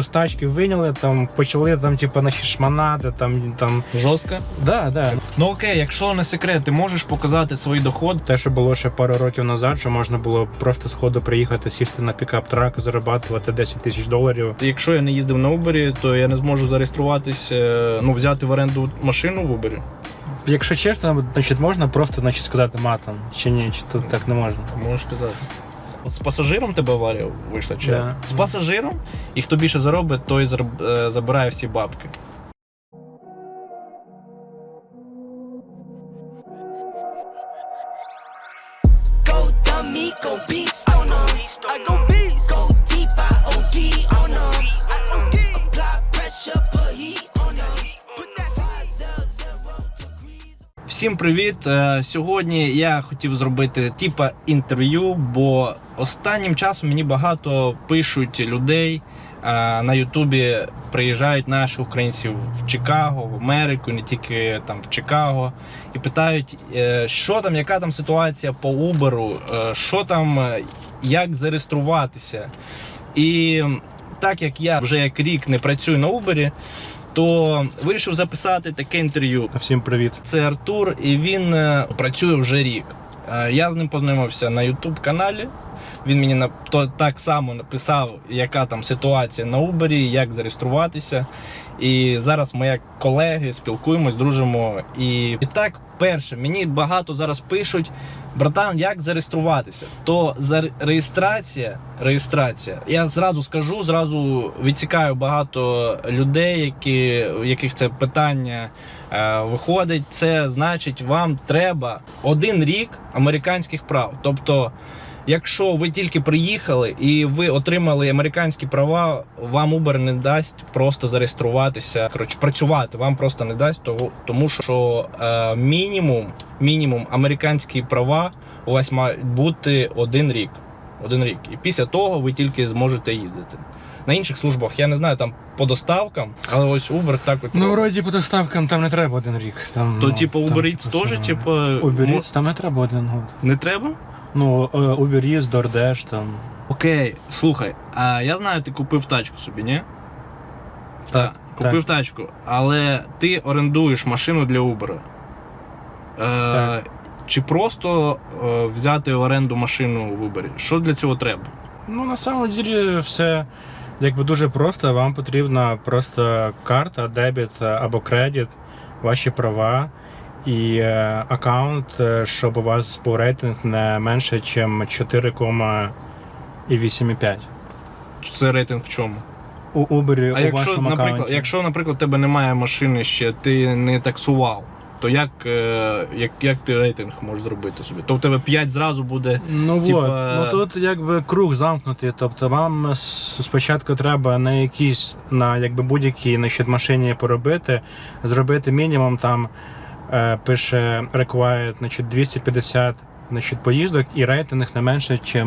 з тачки виняли, там почали там, типу, наші шманати, там, там. Жорстко? Да, да. Ну окей, якщо не секрет, ти можеш показати свій доход. Те, що було ще пару років назад, що можна було просто з ходу приїхати, сісти на пікап-трак, зарабатувати 10 тисяч доларів. Якщо я не їздив на Uber, то я не зможу зареєструватись, е, ну взяти в оренду машину в Uber. Якщо чесно, значить можна просто значить, сказати матом, чи ні, чи тут так не можна. Можеш сказати. З пасажиром тебе аварія вийшла чи? yeah. З пасажиром, і хто більше заробить, той е, забирає всі бабки. Go dummy, go beast on Всім привіт! Е, Сьогодні я хотів зробити типа інтерв'ю, бо останнім часом мені багато пишуть людей е, на Ютубі. Приїжджають наші українці в Чикаго, в Америку, не тільки там в Чикаго, і питають, е, що там, яка там ситуація по Uber, що там, як зареєструватися. І так як я вже як рік не працюю на Uber, то вирішив записати таке інтерв'ю. Всім привіт. Це Артур, і він е, працює вже рік. Е, Я з ним познайомився на YouTube каналі. Він мені на то так само написав, яка там ситуація на Uber, як зареєструватися. І зараз ми як колеги спілкуємось, дружимо. І, і так, перше, мені багато зараз пишуть, братан, як зареєструватися? То за реєстрація, реєстрація. Я зразу скажу, зразу відсікаю багато людей, які, яких це питання е, виходить. Це значить, вам треба один рік американських прав. Тобто. Якщо ви тільки приїхали і ви отримали американські права, вам Uber не дасть просто зареєструватися. Коротше, працювати вам просто не дасть, того, тому що е, мінімум, мінімум американські права у вас мають бути один рік. Один рік. І після того ви тільки зможете їздити. На інших службах я не знаю там по доставкам, але ось Uber так от. Ну, вроді по доставкам там не треба один рік. Там, то ну, типу Uber Eats типу, теж, типу, Uber Eats там не треба один год. не треба? Ну, е, Uber Eats, там. Окей, слухай, а я знаю, ти купив тачку собі, ні? Так, купив тачку, але ти орендуєш машину для Uber. Е, Чи просто е, взяти в оренду машину в Uber? Що для цього треба? Ну, на самом деле, все якби дуже просто. Вам потрібна просто карта, дебіт або кредит, ваші права і е, аккаунт, е, щоб у вас був рейтинг не менше, ніж 4,8,5. Це рейтинг в чому? У Uber А у якщо, вашому наприклад, аккаунті. якщо, наприклад, тебе немає машини ще, ти не таксував, то як, е, як, як ти рейтинг можеш зробити собі? То в тебе 5 зразу буде. Ну Типа- от, ну тут якби круг замкнутий. Тобто вам спочатку треба на якійсь, на якби будь-якій машині поробити, зробити мінімум там пише required значить, 250 значить, поїздок і рейтинг не менше, ніж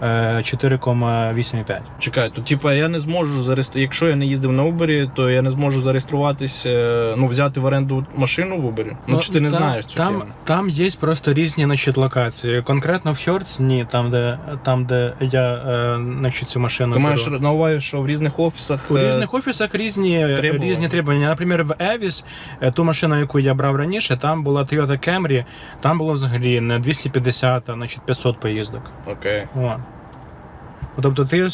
4,85. Чекай, то типа я не зможу зареєструвати. Якщо я не їздив на Uber, то я не зможу зареєструватись, е, ну взяти в оренду машину в Uber. Ну, чи ти не там, знаєш цю там, тему? там є просто різні значить, локації. Конкретно в Хьорц, ні, там, де, там, де я е, значить, цю машину. Ти беру. маєш на увазі, що в різних офісах. У е, різних офісах різні требування. різні требування. Наприклад, в Evis, ту машину, яку я брав раніше, там була Toyota Camry, там було взагалі не 250, а значить 500 поїздок. Окей. О. Тобто ти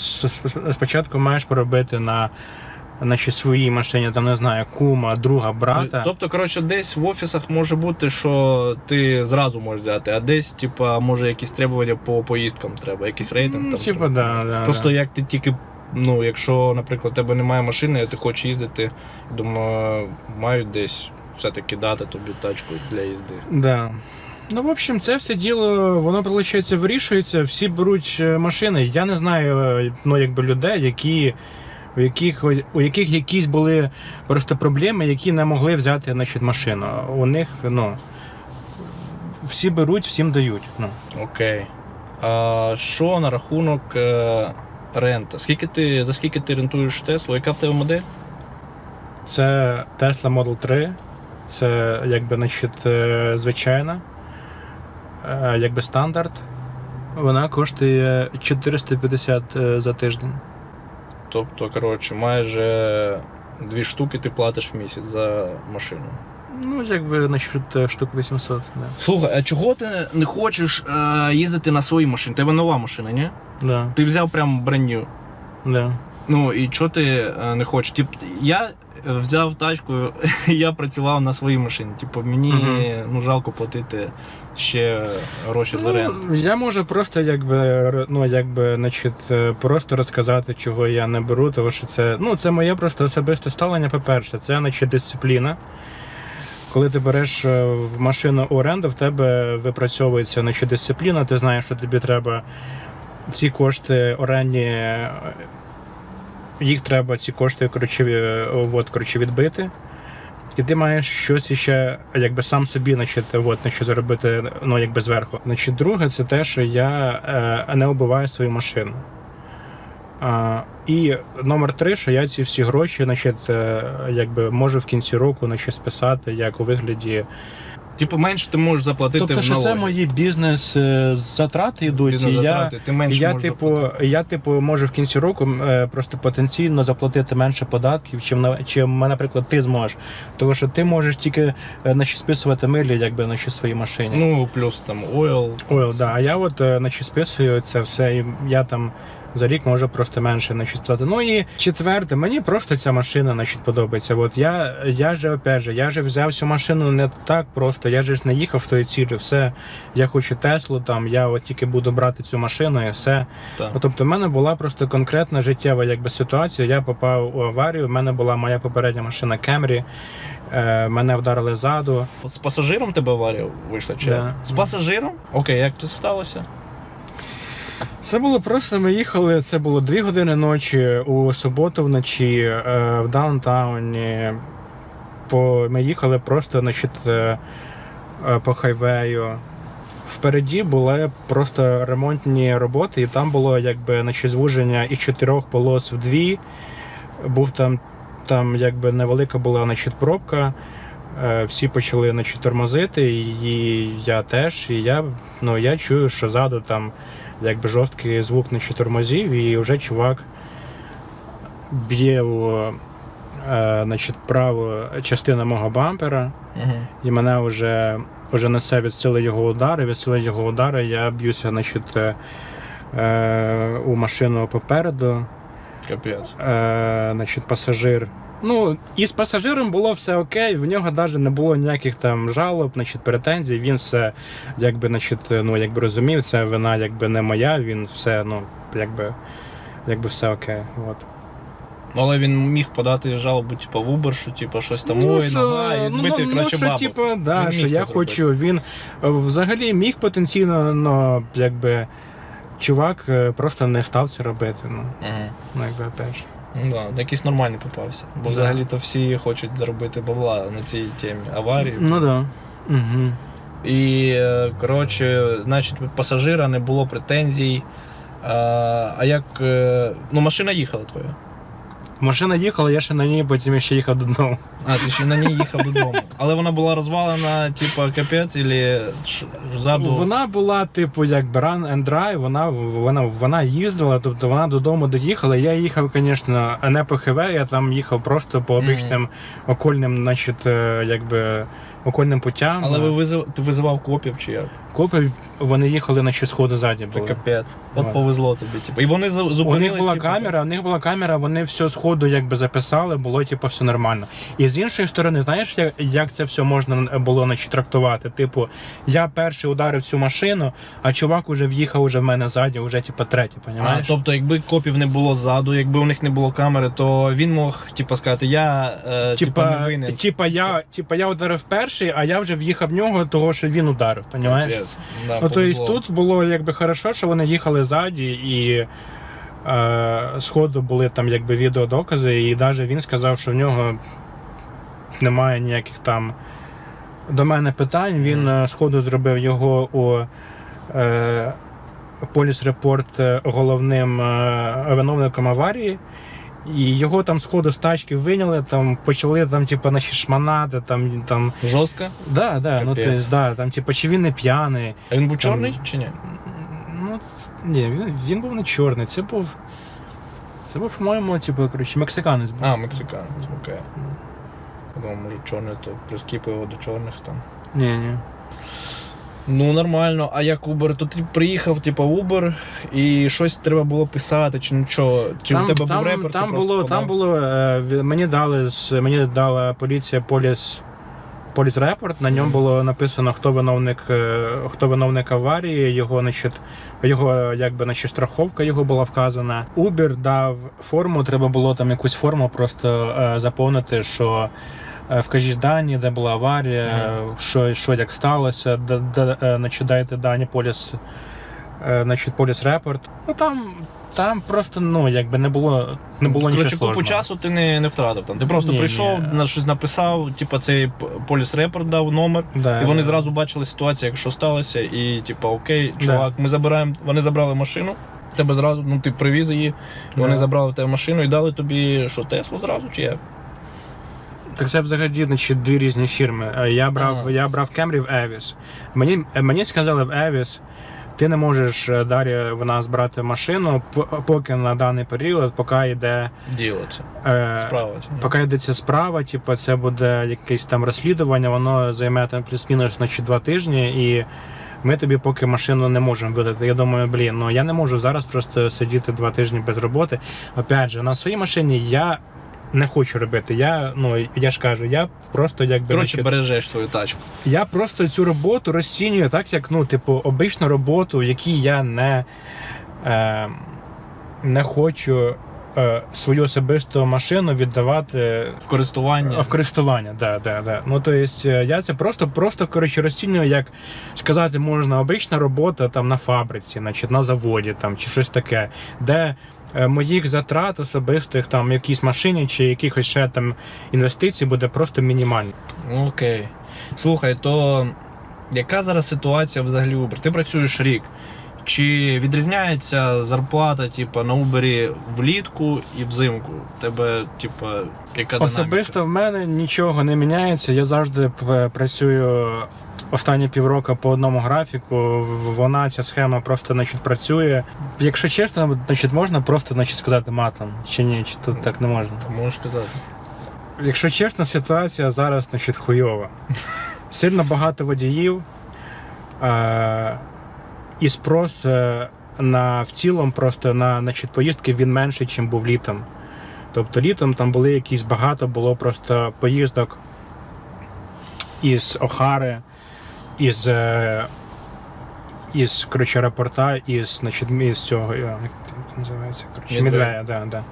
спочатку маєш поробити на значить, своїй машині, там не знаю, кума, друга, брата. Тобто, коротше, десь в офісах може бути, що ти зразу можеш взяти, а десь, типа, може, якісь требування по поїздкам треба, якийсь рейтинг Ну, там. типа, да, да, Просто як ти тільки. Ну, якщо, наприклад, у тебе немає машини, а ти хочеш їздити, думаю, мають десь все-таки дати тобі тачку для їзди. Да. Ну, в общем, це все діло, воно, виходить, вирішується. Всі беруть е, машини. Я не знаю е, ну, якби людей, які, у, яких, у яких якісь були просто проблеми, які не могли взяти значить, машину. У них, ну, всі беруть, всім дають. Ну. Окей. А що на рахунок е, рента? Скільки ти, за скільки ти рентуєш Теслу? Яка в тебе модель? Це Tesla Model 3, це якби значить, звичайна, якби стандарт. Вона коштує 450 е, за тиждень. Тобто, коротше, майже дві штуки ти платиш в місяць за машину. Ну, якби насчет е, штук 800, да. Слухай, а чого ти не хочеш е, їздити на своїй машині? Тебе нова машина, ні? Да, Ти взяв прям броню. да. Ну і чого ти е, не хочеш? Тип, я е, взяв тачку, я працював на своїй машині. Типу, мені Мгм. ну, жалко платити ще гроші за рент. Ну, я можу просто якби р- ну якби значить, е, просто розказати, чого я не беру, тому що це ну це моє просто особисте ставлення. По-перше, це значить дисципліна. Коли ти береш е, в машину оренду, в тебе випрацьовується значить, дисципліна, ти знаєш, що тобі треба ці кошти орендні, е, їх треба ці кошти коротше, е, от, коротше, відбити. І ти маєш щось іще, якби сам собі, значить, от, значить, заробити ну, якби зверху. Значить, друге, це те, що я е, не оббиваю свою машину. А, і номер три, що я ці всі гроші, значить, е, якби можу в кінці року значить, списати як у вигляді. Типу, менше ти можеш заплатити Тобто, в що це мої бізнес-затрати йдуть, і я, Бізнес-затрати, ти менше я, можеш типу, заплатити. я, типу, можу в кінці року е, просто потенційно заплатити менше податків, чим, на- чим наприклад, ти зможеш. Тому що ти можеш тільки е, значить, списувати милі, якби на своїй машині. Ну, плюс там ойл. Ойл, да. А я от е, списую це все, і я там за рік можу просто менше значить, списати. Ну і четверте, мені просто ця машина значить, подобається. От я, я же, опять же, я же взяв цю машину не так просто. Я же ж не їхав в тої цілі, все. Я хочу Теслу, там я от тільки буду брати цю машину і все. Так. Ну, Тобто, в мене була просто конкретна життєва якби, ситуація. Я попав у аварію. в мене була моя попередня машина Кемрі. Е, мене вдарили ззаду. З пасажиром тебе аварія вийшла? Чи? Да. З пасажиром? Окей, як це сталося? Це було просто. Ми їхали. Це було дві години ночі у суботу вночі е, в даунтауні. По, ми їхали просто значить, е, е, по хайвею. Впереді були просто ремонтні роботи, і там було якби значить, звуження із чотирьох полос в дві. Був там, там якби невелика була значить, пробка. Всі почали значить, тормозити, і я теж. І я, ну, я чую, що ззаду там якби жорсткий звук значить, тормозів, і вже чувак б'є у е, значить, праву частину мого бампера. Угу. І мене вже, вже несе від сили його удари. Від сили його удари я б'юся значить, е, е, у машину попереду. Капець. Е, значить, пасажир. Ну, і з пасажиром було все окей, в нього навіть не було ніяких там жалоб, значить, претензій. Він все якби, значить, ну, якби розумів, це вина якби не моя, він все, ну, якби, якби все окей. От. Але він міг подати жалобу, типу, в Uber, що типу, щось там ой, що, нога, і ну, збити, ну, коротше, що, бабу. типу, да, Він що я це хочу. Він е, взагалі міг потенційно, ну, якби чувак е, просто не став це робити. Ну, Угу. ну якби теж. Ну да, якийсь нормальний попався. Бо взагалі-то всі хочуть заробити бабла на цій темі аварії. Ну так. Да. Угу. І е, коротше, значить, пасажира не було претензій. А, а як. е, Ну, машина їхала твоя. Машина їхала, я ще на ній, потім ще їхав додому. А, ти ще на ній їхав додому. Але вона була розвалена, типу, капець, і ззаду. Вона була, типу, як run and drive, вона, вона, вона їздила, тобто вона додому доїхала. Я їхав, звісно, не по ХВ, я там їхав просто по обичним окольним, значить, е, якби окольним путям. Але ви визив... ти визивав копів чи як? Копи, вони їхали на сходу ззаді Це були. капець. От повезло тобі. Типу. І вони за- У них була типу, камера, у них була камера, вони все сходу якби записали, було типу все нормально. І з іншої сторони, знаєш, як, як це все можна було значить, трактувати? Типу, я перший ударив цю машину, а чувак уже в'їхав уже в мене ззаді, вже типу третій, А, тобто, якби копів не було ззаду, якби у них не було камери, то він мог типу, сказати, я е, типу, не винен. типа, я, типа я ударив перший, а я вже в'їхав в нього, того що він ударив, понімаєш? Капець. Да, Ну, тобто тут було якби хорошо, що вони їхали ззаді і е, сходу були там якби відеодокази, і навіть він сказав, що в нього немає ніяких там до мене питань. Він е, сходу зробив його у е, поліс репорт е, головним е, виновником аварії. І його там сходу з тачки виняли, там почали там, типу, наші шманати, там, там, Жорстко? да, да, ну, ти, да, там, типу, чи він не п'яний. А він був Там- чорний чи ні? Ну, ц- ні, він, він був не чорний, це був. Це був, по-моєму, типу, коротше, мексиканець був. А, мексиканець, окей. Я думав, може, чорний, то прискіпливо до чорних там. Ні, ні. Ну, нормально. А як Uber? То ти приїхав, типу, Uber, і щось треба було писати, чи нічого. Чи у тебе там, був репер? там ти було, там було, е, мені дали мені дала поліція поліс. Поліс репорт, на ньому було написано, хто виновник, е, хто виновник аварії, його, значить, його якби значить, страховка його була вказана. Uber дав форму, треба було там якусь форму просто е, заповнити, що вкажіть дані, де була аварія, е, що, що як сталося, де, де, е, значить, дайте дані поліс, е, значить, поліс репорт. Ну там, там просто ну, якби не було, не було нічого Коротше, купу часу ти не, не втратив там. Ти просто Ні, прийшов, ні. на щось написав, типу, цей поліс репорт дав номер. Да, І вони да. зразу бачили ситуацію, якщо сталося, і типу, окей, чувак, ми забираємо, вони забрали машину. Тебе зразу, ну ти привіз її, і вони Да. забрали тебе машину і дали тобі що, Теслу зразу чи як? Так це взагалі значить, дві різні фірми. Е, Я брав, Ага. я брав Camry в Evis. Мені, е, мені сказали в Evis, ти не можеш е, далі в нас брати машину, поки на даний період, поки йде. Діло це. Е, Справа. це. Поки йдеться справа, типу, це буде якесь там розслідування, воно займе там плюс-мінус значить, два тижні, і ми тобі поки машину не можемо видати. Я думаю, блін, ну я не можу зараз просто сидіти два тижні без роботи. Опять же, на своїй машині я не хочу робити. Я, ну, я ж кажу, я просто якби. Коротше, бережеш свою тачку. я просто цю роботу розцінюю так, як ну, типу, обичну роботу, в якій я не, е, не хочу е, свою особисту машину віддавати В користування. в користування. Да, да, да. Ну, то есть, е, я це просто, просто коротше, розцінюю, як сказати, можна обична робота там на фабриці, значить, на заводі там, чи щось таке, де е, моїх затрат особистих там якійсь машині чи якихось ще там інвестицій буде просто мінімально. Окей. Слухай, то яка зараз ситуація взагалі Uber? Ти працюєш рік. Чи відрізняється зарплата, типу, на Uber влітку і взимку? Тебе, типу, яка Особисто в мене нічого не міняється. Я завжди працюю останні півроку по одному графіку. Вона ця схема просто значить, працює. Якщо чесно, значить можна просто значить, сказати матом чи ні, чи тут так не можна. динаміка? Можеш сказати. Якщо чесно, ситуація зараз значить, хуйова. Сильно багато водіїв. Е- і спрос е, на в цілому просто на значить, поїздки він менший, ніж був літом. Тобто літом там були якісь багато, було просто поїздок із Охари, із, е, із коротше, аеропорта, із, значить, із цього, як це називається? Коротше, Медвея. Медвея, да, да.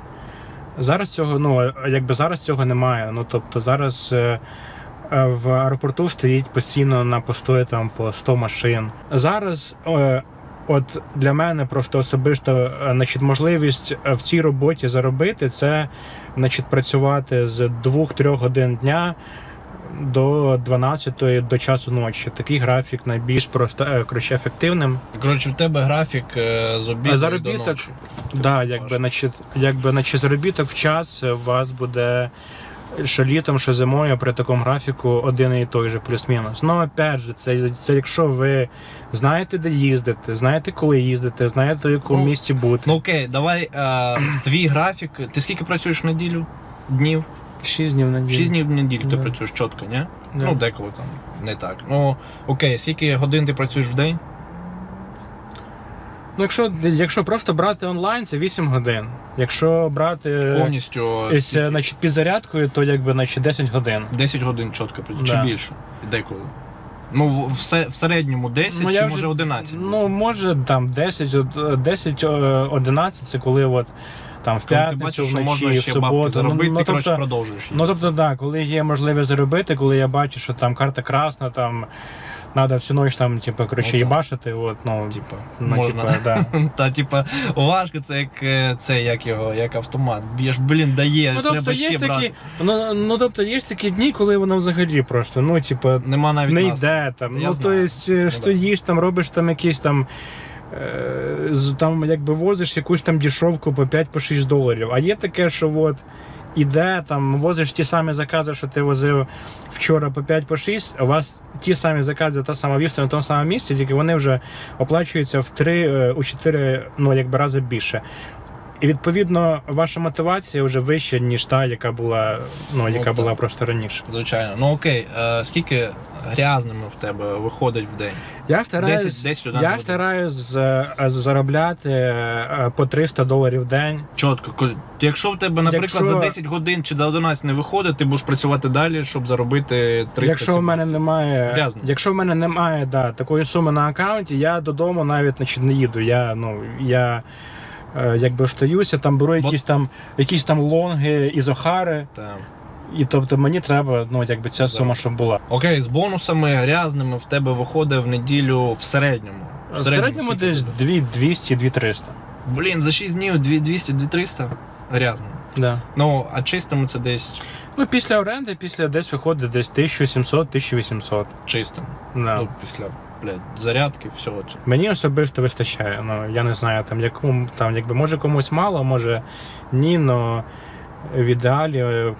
Зараз цього, ну, якби зараз цього немає. Ну, тобто зараз е, в аеропорту стоїть постійно на постої там по 100 машин. Зараз е, от для мене просто особисто е, значить, можливість е, в цій роботі заробити це значить, працювати з 2-3 годин дня. До 12 до часу ночі. Такий графік найбільш просто е, коротше, ефективним. Коротше, у тебе графік е, з обіду заробіток? до ночі. Да, якби, значить, якби значить, заробіток в час у вас буде що літом, що зимою при такому графіку один і той же, плюс-мінус. Ну, опять же, це, це якщо ви знаєте, де їздите, знаєте, коли їздите, знаєте, в якому Ну, місці бути. Ну окей, давай е, твій графік. Ти скільки працюєш в неділю? Днів? Шість днів на день. Шість днів в неділю ти Да. працюєш чітко, ні? Да. Ну, деколи там не так. Ну, окей, скільки годин ти працюєш в день? Ну, якщо, якщо просто брати онлайн, це 8 годин. Якщо брати Повністю із, значить, підзарядкою, то якби значить, 10 годин. 10 годин чітко Да. чи більше? Деколи. Ну, в, в се- в середньому 10 Ну, чи я може вже- 11? Ну, може там 10, от, 10, е, 11 це коли от там в п'ятницю, бачиш, вночі, можна в ще суботу. заробити, ну, ти, коротше, тобто, продовжуєш її. ну, тобто, да, коли є можливість заробити, коли я бачу, що там карта красна, там треба всю ніч там, типу, коротше, Ну, їбашити, от, ну, Типа, ну, можна. типу, да. Та, типа, важко, це як е, це, як його, як автомат. Б'єш, блін, дає, Ну, тобто, треба є ще такі, брати. ну, ну, тобто, є такі дні, коли воно взагалі просто, ну, типу, Нема навіть не настрою. йде там. Я ну, знаю. то есть, е, стоїш там, робиш там якісь там. е, з- Там якби возиш якусь там дешевку по 5-6 доларів. А є таке, що от іде, там возиш ті самі закази, що ти возив вчора по 5 по 6, у вас ті самі закази, та сама в'юста на тому самому місці, тільки вони вже оплачуються в 3, у 4 ну, якби рази більше. І відповідно ваша мотивація вже вища, ніж та, яка була, ну, яка так. була просто раніше. Звичайно. Ну окей, е, скільки грязними в тебе виходить в день? Я стараюсь, 10 10 я е, заробляти е, по 300 доларів в день. Чітко. Якщо в тебе, наприклад, Якщо- за 10 годин чи за 11 не виходить, ти будеш працювати далі, щоб заробити 300 якщо в мене немає, Грязно. якщо в мене немає да, такої суми на аккаунті, я додому навіть значить, не їду. Я, ну, я е, якби встаюся, там беру якісь там, якісь там лонги із Охари, і тобто мені треба, ну, якби ця сума, щоб була. Окей, з бонусами грязними в тебе виходить в неділю в середньому. В середньому скільки десь буде? 200-2300. Блін, за 6 днів 200-300 грязно. Да. Ну, а чистими це десь Ну, після оренди, після десь виходить десь 1700-1800. чистим. Да. Ну, після блядь, зарядки, всього цього. Мені особисто вистачає. Ну, я не знаю, там, якому, там, якби, може комусь мало, може ні, але в ідеалі е,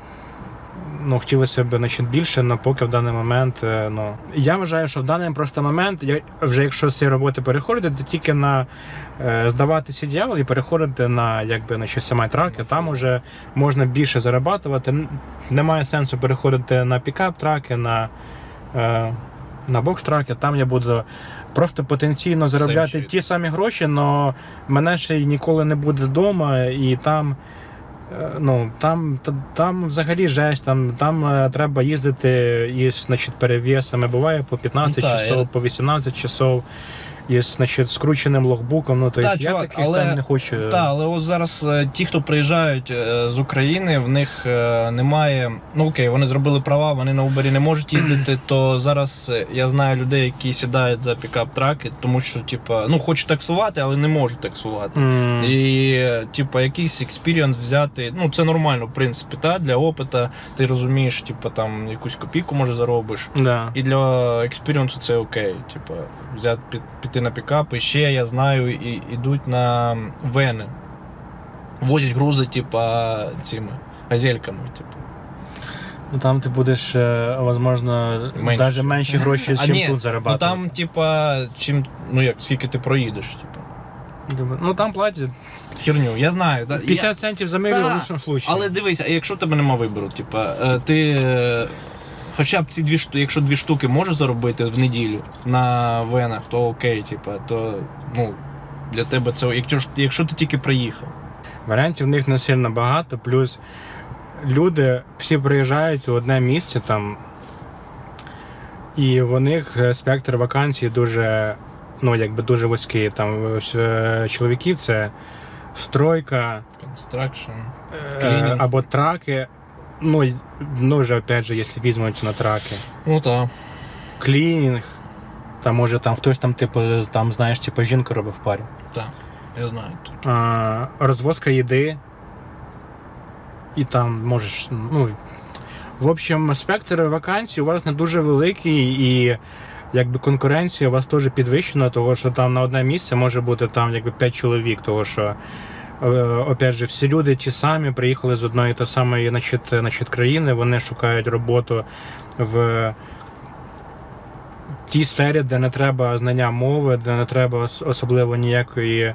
ну, хотілося б значить, більше, але поки в даний момент. е, Ну, я вважаю, що в даний просто момент, я, вже якщо з цієї роботи переходити, то тільки на е, здавати CDL і переходити на якби, значить, семай-траки, там вже можна більше зарабатувати. Немає сенсу переходити на пікап-траки, на, е, на бокс-траки, там я буду просто потенційно заробляти ті самі гроші, але мене ще й ніколи не буде вдома, і там. е, Ну, там, там взагалі жесть, там, там е, треба їздити із значить, перевісами. Буває по 15 Ну, часов, по 18 часов, із значить, скрученим логбуком. Ну, то Та, я чувак, таких але- там не хочу. Так, але ось зараз е, ті, хто приїжджають е, з України, в них е, немає. Ну окей, вони зробили права, вони на Uber не можуть їздити. То зараз я знаю людей, які сідають за пікап-траки, тому що, типа, ну хочуть таксувати, але не можуть таксувати. М, І, типа, якийсь експірієнс взяти, ну це нормально, в принципі, та, для опита. Ти розумієш, типа, там якусь копійку може заробиш. да. І для експірієнсу це окей. Типа, взяти під під, піти на пікап. І ще я знаю, і йдуть на вени. Возять грузи, типа, цими газельками. Типу. Ну там ти будеш, е, возможно, Менше. навіть менші гроші, А чим ні, тут Ну там, типа, чим, ну як, скільки ти проїдеш, типа. Ну там платять Херню, я знаю. Да, 50 я, центів за милю в лучшому случаї. але дивись, а якщо в тебе нема вибору, типа, е, ти. Е, Хоча б ці дві штуки, якщо дві штуки можеш заробити в неділю на венах, то окей, типа, то ну, для тебе це. Якщо, якщо ти тільки приїхав. Варіантів в них не сильно багато, плюс люди всі приїжджають у одне місце там, і в них е, спектр вакансій дуже, ну, якби дуже вузький. Там е, чоловіків це стройка е, або траки. Ну, ну вже опять же, якщо візьмуть на траки. Ну так. Клінінг. Там може там хтось там, типу, там, знаєш, типу, жінка робить в парі. Так. Я знаю. а, розвозка їди. І там можеш. Ну, в общем, спектр вакансій у вас не дуже великий, і якби конкуренція у вас теж підвищена, тому що там на одне місце може бути там якби 5 чоловік, тому що. Е, Опять же, всі люди ті самі приїхали з одної та самої значить, значить, країни, вони шукають роботу в тій сфері, де не треба знання мови, де не треба особливо ніякої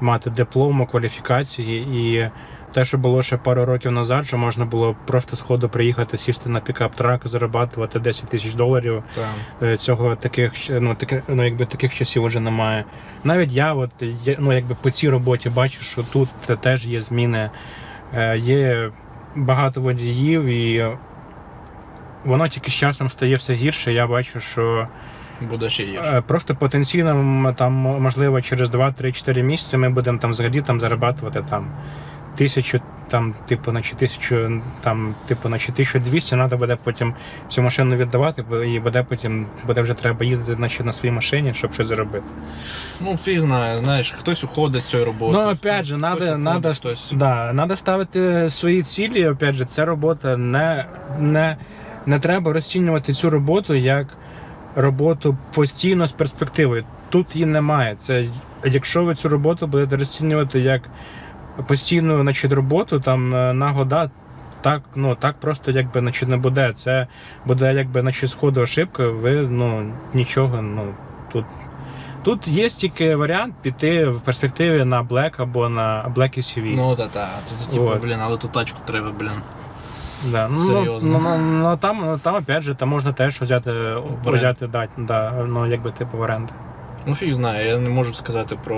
мати диплому, кваліфікації. І те, що було ще пару років назад, що можна було просто з ходу приїхати, сісти на пікап-трак, зарабатувати 10 тисяч доларів. Так. Е, Цього таких ну, таки, ну, якби таких часів вже немає. Навіть я, от я, ну, якби по цій роботі бачу, що тут теж є зміни. Е, Є багато водіїв, і воно тільки з часом стає все гірше. Я бачу, що Буде ще гірше. Е, Просто потенційно там можливо через 2-3-4 місяці ми будемо там взагалі там зарабатувати там тисячу, там, типу, наче тисячу, там, типу, наче 1200, треба буде потім цю машину віддавати, і буде потім буде вже треба їздити наче на своїй машині, щоб щось заробити. Ну, фіг знає, знаєш, хтось уходить з цієї роботи. Ну, опять же, хтось надо, уходить, надо, хтось. да, надо ставити свої цілі. Опять же, ця робота не, не, не треба розцінювати цю роботу як роботу постійно з перспективою. Тут її немає. Це якщо ви цю роботу будете розцінювати як постійну значить, роботу там е, на года. Так, ну так просто якби значить, не буде. Це буде якби наче сходу ошибка, ви ну нічого, ну тут. Тут є тільки варіант піти в перспективі на Black або на Black SUV. Ну та та. Тут, типу, Вот. блін, але ту тачку треба, блін. Да. Ну, Серйозно. Ну, ну, ну, там, ну, там, опять же, там можна теж взяти, взяти дати, да, ну, якби типу в оренду. Ну фіг знає, я не можу сказати про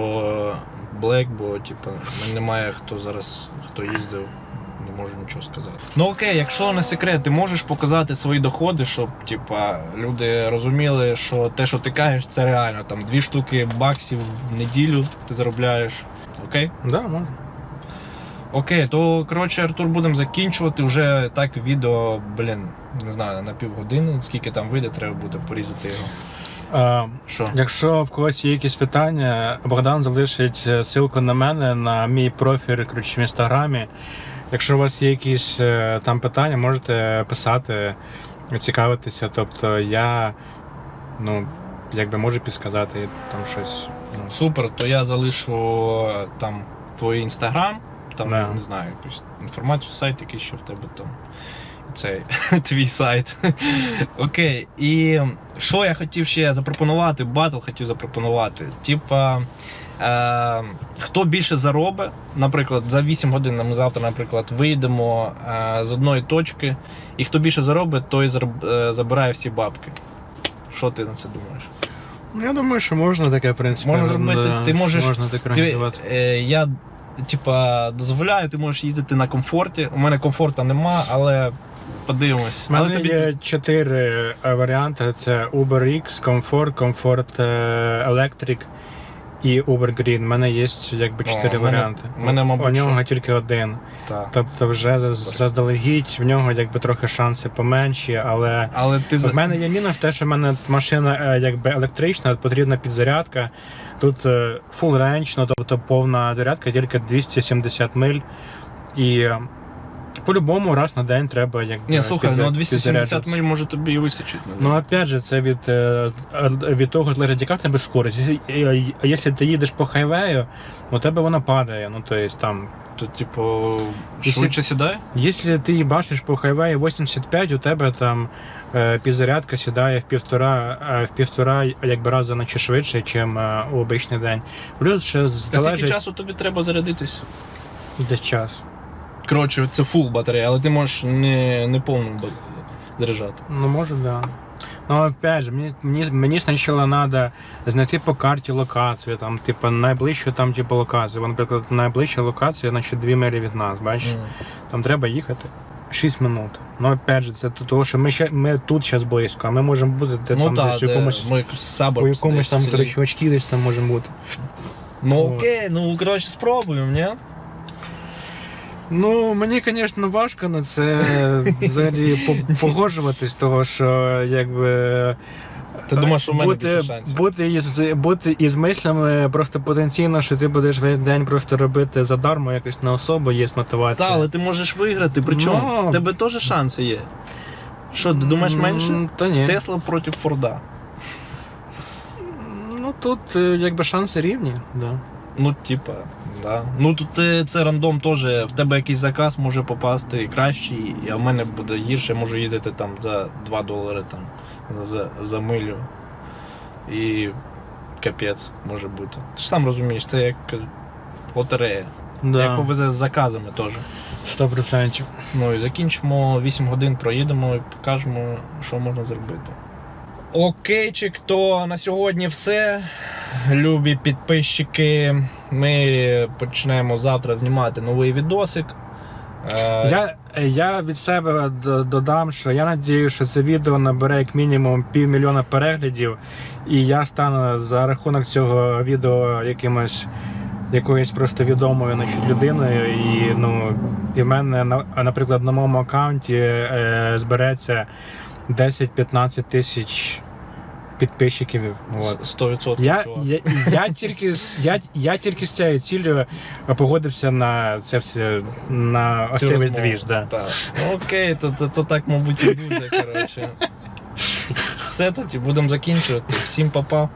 Black, бо типу, немає хто зараз, хто їздив, не можу нічого сказати. Ну окей, якщо не секрет, ти можеш показати свої доходи, щоб типа, люди розуміли, що те, що ти кажеш, це реально. Там дві штуки баксів в неділю ти заробляєш. Окей? Да, можна. Окей, то коротше, Артур, будемо закінчувати. Вже так відео, блін, не знаю, на півгодини, скільки там вийде, треба буде порізати його. А, Що? Якщо в когось є якісь питання, Богдан залишить е, ссылку на мене, на мій профіль коротше, в інстаграмі. Якщо у вас є якісь е, там питання, можете писати, цікавитися. Тобто я ну, якби можу підсказати там щось. Ну, Супер, то я залишу е, там твій інстаграм, там Да. не знаю, якусь інформацію, сайт, який ще в тебе там. Цей твій сайт. Окей. І що я хотів ще запропонувати? Батл хотів запропонувати. Типа, е, хто більше заробить, наприклад, за 8 годин ми завтра, наприклад, вийдемо е, з одної точки, і хто більше заробить, той зароб- е, забирає всі бабки. Що ти на це думаєш? Ну, я думаю, що можна таке, в принципі. Можна зробити, да, ти можеш- Можна Ти, е, я типа дозволяю, ти можеш їздити на комфорті. У мене комфорта нема, але подивимось. У мене але тобі є чотири е, варіанти: це Uber X, Comfort, Comfort е, Electric і Uber Green. У мене є якби О, чотири мене- варіанти. в мене, мабуть, у нього що- тільки один. та. Тобто вже за- заздалегідь в нього якби трохи шанси поменші, але. Але ти за- В мене є мінус те, що в мене машина е, якби електрична, потрібна підзарядка. Тут е, full range, ну тобто повна зарядка тільки 270 миль. І е, по-любому раз на день треба якби. Ні, слухай, ну 270 миль може тобі і вистачить. Ну, опять же, це від, е, від того залежить, яка в тебе. Якщо- А якщо ти їдеш по хайвею, у тебе вона падає. Ну, то есть, там, Тут, типу, швидше сідає? якщо ти їбашиш по хайвею 85, у тебе там е, підзарядка сідає в півтора, е, в півтора якби рази наче швидше, ніж е, у обичний день. Плюс ще А скільки часу тобі треба зарядитись? десь час. Коротше, це фул батарея, але ти можеш не, не повну заряджати. Ну, може, да. Ну, опять же, мені, мені, мені спочатку треба знайти по карті локацію, там, типу, найближчу там, типу, локацію. Наприклад, найближча локація, значить, 2 милі від нас, бачиш? Мгм. Там треба їхати 6 минут. Ну, опять же, це того, що ми, ще, ми тут зараз близько, а ми можемо бути де, Ну там так, десь у якомусь, ми у якомусь там, коротше, очки десь там можемо бути. Ну От. окей, ну коротше, спробуємо, ні? Ну, мені, звісно, важко на це взагалі погоджуватись, того, що якби. Ти думаєш, що в мене бути, більше шансів? бути, із, бути із мислями просто потенційно, що ти будеш весь день просто робити задармо, якось на особу є мотивація. Так, але ти можеш виграти. Причому Ну. в тебе теж шанси є. Що, ти думаєш менше? Та ні. Тесла проти Форда. Ну тут е, якби шанси рівні, да. Ну, типа, да. Ну тут е, це рандом теж. В тебе якийсь заказ може попасти кращий, а в мене буде гірше, можу їздити там за 2 долари там, за, за милю. І капець може бути. Ти ж сам розумієш, це як лотерея. Як Да, повезе з заказами теж. 100%. Ну і закінчимо 8 годин, проїдемо і покажемо, що можна зробити. Окейчик, то на сьогодні все. Любі підписчики. Ми почнемо завтра знімати новий відосик. Е, Я, я від себе додам, що я надію, що це відео набере як мінімум півмільйона переглядів, і я стану за рахунок цього відео якимось якоюсь просто відомою значить, людиною. І, ну, і в мене, наприклад, на моєму аккаунті е, збереться 10-15 тисяч підписчиків. От. 100% Я, чувак. я, я, тільки, з- я, я тільки з цією ціллю погодився на це все на ось оцей весь розмову. двіж. Да. Так. Ну окей, то, то, то так, мабуть, і буде, коротше. Все тоді, будемо закінчувати. Всім па-па.